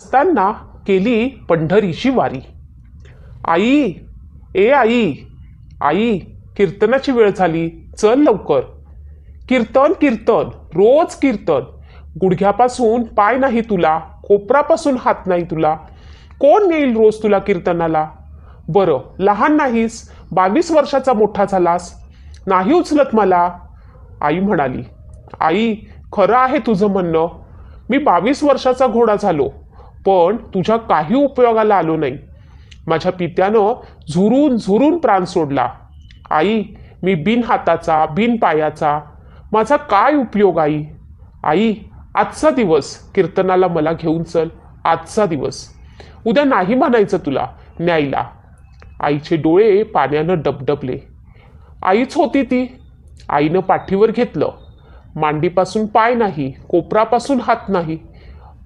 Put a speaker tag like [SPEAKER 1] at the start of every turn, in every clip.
[SPEAKER 1] असताना केली पंढरीची वारी. आई ए आई आई कीर्तनाची वेळ झाली. चल लवकर. कीर्तन कीर्तन रोज कीर्तन. गुडघ्यापासून पाय नाही तुला कोपरापासून हात नाही तुला. कोण नेईल रोज तुला कीर्तनाला? बरं लहान नाहीस बावीस वर्षाचा मोठा झालास. नाही उचलत मला? आई म्हणाली. आई खरं आहे तुझं म्हणणं. मी बावीस वर्षाचा घोडा झालो. पण तुझ्या काही उपयोगाला आलो नाही. माझ्या पित्यानं झुरून झुरून प्राण सोडला. आई मी बिन हाताचा बिन पायाचा माझा काय उपयोग आई? आई आजचा दिवस कीर्तनाला मला घेऊन चल आजचा दिवस. उद्या नाही म्हणायचं तुला न्यायला. आईचे डोळे पाण्यानं डबडबले. आईच होती ती. आईनं पाठीवर घेतलं. मांडीपासून पाय नाही कोपरापासून हात नाही.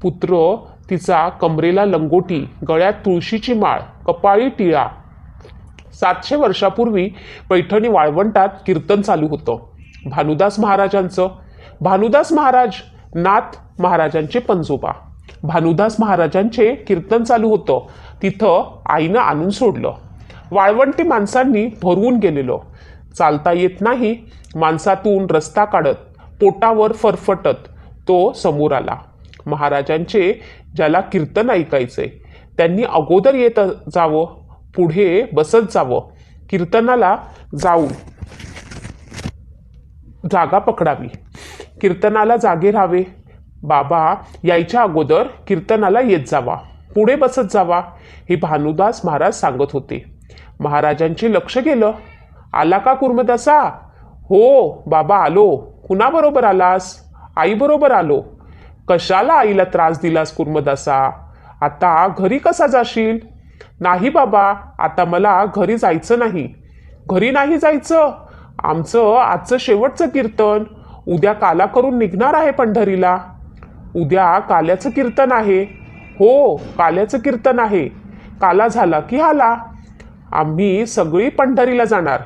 [SPEAKER 1] पुत्र तिचा कमरेला लंगोटी गळ्यात तुळशीची माळ कपाळी टिळा. सातशे वर्षापूर्वी पैठणी वाळवंटात कीर्तन चालू होतं. भानुदास महाराजांचं भानुदास महाराज नाथ महाराजांचे पंजोबा. भानुदास महाराजांचे कीर्तन चालू होतं. तिथं आईनं आणून सोडलं. वाळवंटी माणसांनी भरवून गेलेलं. चालता येत नाही माणसातून रस्ता काढत पोटावर फरफटत तो समोर आला. महाराजांचे ज्याला कीर्तन ऐकायचे त्यांनी अगोदर येत जावं पुढे बसत जावं कीर्तनाला जाऊन जागा पकडावी. कीर्तनाला जागे राहावे. बाबा यायच्या अगोदर कीर्तनाला येत जावा पुढे बसत जावा हे भानुदास महाराज सांगत होते. महाराजांचे लक्ष गेलं. आला का कुर्मदासा? हो बाबा आलो. कुणाबरोबर आलास? आईबरोबर आलो. कशाला आईला त्रास दिलास कुर्मदासा? आता घरी कसा जाशील? नाही बाबा आता मला घरी जायचं नाही. घरी नाही जायचं. आमचं आजचं शेवटचं कीर्तन. उद्या काला करून निघणार आहे पंढरीला. उद्या काल्याचं कीर्तन आहे. हो काल्याचं कीर्तन आहे. काला झाला की आला. आम्ही सगळी पंढरीला जाणार.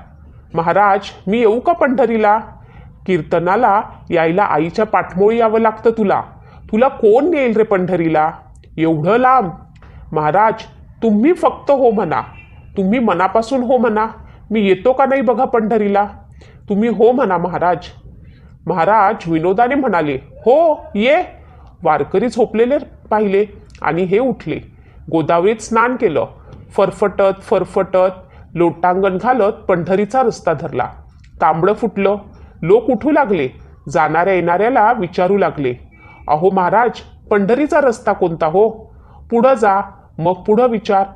[SPEAKER 1] महाराज मी येऊ का पंढरीला? कीर्तनाला यायला आईच्या पाठमोळी यावं लागतं तुला. तुला कोण नेईल रे पंढरीला? एवढं लांब? महाराज तुम्ही फक्त हो म्हणा. तुम्ही मनापासून हो म्हणा. मी येतो का नाही बघा पंढरीला? तुम्ही हो म्हणा महाराज. महाराज विनोदाने म्हणाले हो ये. वारकरी झोपलेले पाहिले आणि हे उठले. गोदावरीत स्नान केलं. फरफटत फरफटत लोटांगण घालत पंढरीचा रस्ता धरला. तांबडं फुटलं. लोक उठू लागले. जाणाऱ्या येणाऱ्याला विचारू लागले. अहो महाराज पंढरीचा रस्ता कोणता हो? पुढं जा मग पुढं विचार.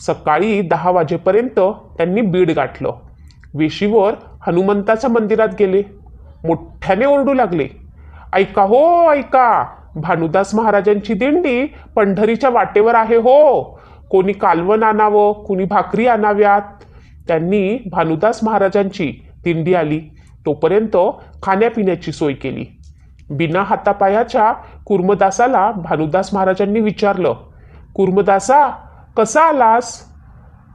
[SPEAKER 1] सकाळी दहा वाजेपर्यंत त्यांनी बीड गाठलं. वेशीवर हनुमंताच्या मंदिरात गेले. मोठ्याने ओरडू लागले. ऐका हो ऐका भानुदास महाराजांची दिंडी पंढरीच्या वाटेवर आहे हो. कोणी कालवण आणावं कोणी भाकरी आणाव्यात. त्यांनी भानुदास महाराजांची दिंडी आली. तोपर्यंत खाण्यापिण्याची सोय केली. बिना हातापायाच्या कुर्मदासाला भानुदास महाराजांनी विचारलं कुर्मदासा कसा आलास?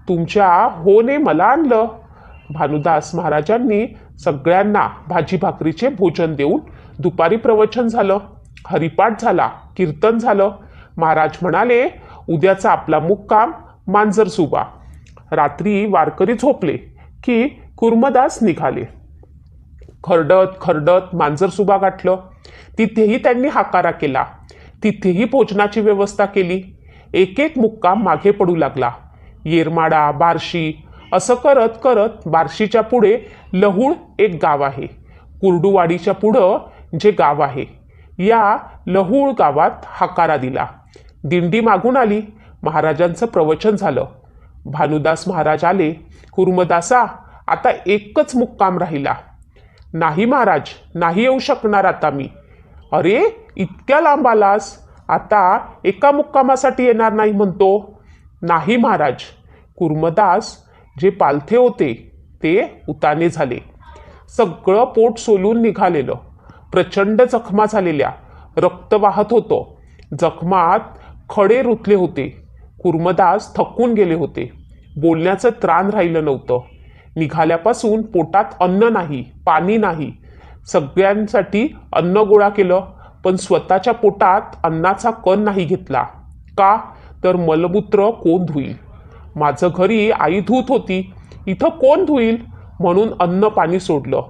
[SPEAKER 1] तुमच्या होने मला आणलं. भानुदास महाराजांनी सगळ्यांना भाजी भाकरीचे भोजन देऊन दुपारी प्रवचन झालं हरिपाठ झाला कीर्तन झालं. महाराज म्हणाले उद्याचा आपला मुक्काम मांजर सुबा रात्री वारकरी झोपले की कुर्मदास निघाले. खरडत खरडत मांजरसुबा गाठलं. तिथेही त्यांनी हाकारा केला. तिथेही भोजनाची व्यवस्था केली. एक एक मुक्काम मागे पडू लागला. येरमाडा बार्शी असं करत करत बार्शीच्या पुढे लहुळ एक गाव आहे. कुर्डुवाडीच्या पुढं जे गाव आहे या लहुळ गावात हाकारा दिला. दिंडी मागून आली. महाराजांचं प्रवचन झालं. भानुदास महाराज आले. कुर्मदासा आता एकच मुक्काम राहिला. नाही महाराज नाही येऊ शकणार आता मी. अरे इतक्या लांब आलास? आता एका मुक्कामासाठी येणार नाही म्हणतो. नाही महाराज कुर्मदास जे पालथे होते ते उताने झाले. सगळं पोट सोलून निघालेलं. प्रचंड जखमा झालेल्या. रक्त वाहत होतं. जखमात खडे रुतले होते. कुर्मदास थकून गेले होते. बोलण्याचं त्राण राहिलं नव्हतं. निघाल्यापासून पोटात अन्न नाही पाणी नाही. सगळ्यांसाठी अन्न गोळा केलं पण स्वतःच्या पोटात अन्नाचा कण नाही घेतला. का? तर मलमूत्र कोण धुईल? माझं घरी आई धुत होती. इथं कोण धुईल? म्हणून अन्न पाणी सोडलं.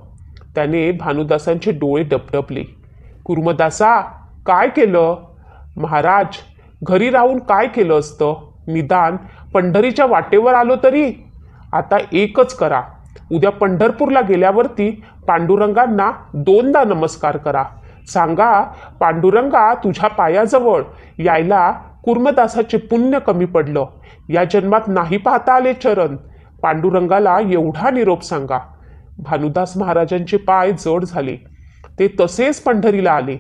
[SPEAKER 1] त्याने भानुदासांचे डोळे डपडपले कुर्मदासा काय केलं? महाराज घरी राहून काय केलं असतं? निदान पंढरीच्या वाटेवर आलो तरी? आता एकच करा. उद्या पंढरपूरला गेल्यावरती पांडुरंगांना दोनदा नमस्कार करा. सांगा पांडुरंगा तुझ्या पायाजवळ यायला कुर्मदासाचे पुण्य कमी पडलं. या जन्मात नाही पाहता आले चरण. पांडुरंगाला एवढा निरोप सांगा. भानुदास महाराजांचे पाय जड झाले. ते तसेच पंढरीला आले.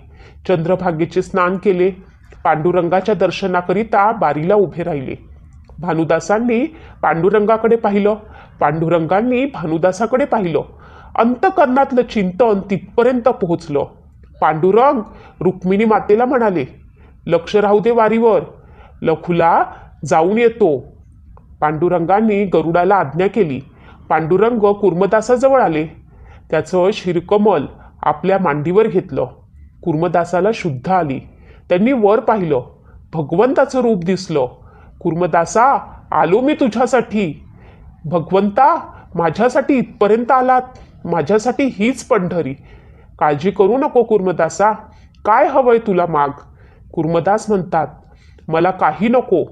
[SPEAKER 1] चंद्रभागेचे स्नान केले. पांडुरंगाच्या दर्शनाकरिता बारीला उभे राहिले. भानुदासांनी पांडुरंगाकडे पाहिलं. पांडुरंगांनी भानुदासाकडे पाहिलं. अंतकरणातलं चिंतन तिथपर्यंत पोहोचलं. पांडुरंग रुक्मिणी मातेला म्हणाले लक्ष राहू दे वारीवर. लखुला जाऊन येतो. पांडुरंगांनी गरुडाला आज्ञा केली. पांडुरंग कुर्मदासाजवळ आले. त्याचं शिरकमल आपल्या मांडीवर घेतलं. कुर्मदासाला शुद्ध आली. त्यांनी वर पाहिलं. भगवंताचं रूप दिसलं. कुर्मदासा आलो मी तुझ्यासाठी. भगवंता माझ्यासाठी इथपर्यंत आलात. माझ्यासाठी हीच पंढरी. काळजी करू नको कुर्मदासा. काय हवंय तुला माग? कुर्मदास म्हणतात मला काही नको.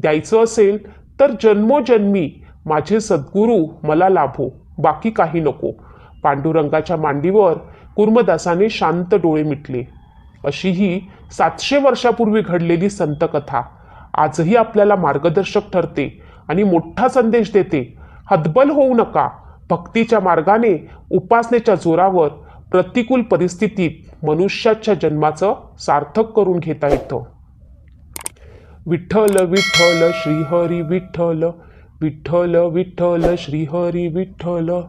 [SPEAKER 1] द्यायचं असेल तर जन्मोजन्मी माझे सद्गुरू मला लाभो. बाकी काही नको. पांडुरंगाच्या मांडीवर कुर्मदासाने शांत डोळे मिटले. अशी ही सातशे वर्षापूर्वी घडलेली संतकथा. आजही आपल्याला मार्गदर्शक ठरते आणि मोठा संदेश देते हतबल होऊ नका. भक्तीच्या मार्गाने उपासनेच्या जोरावर प्रतिकूल परिस्थितीत मनुष्याच्या जन्माचं सार्थक करून घेता येतं. विठ्ठल विठ्ठल श्रीहरी विठ्ठल विठ्ठल विठ्ठल श्रीहरी विठ्ठल.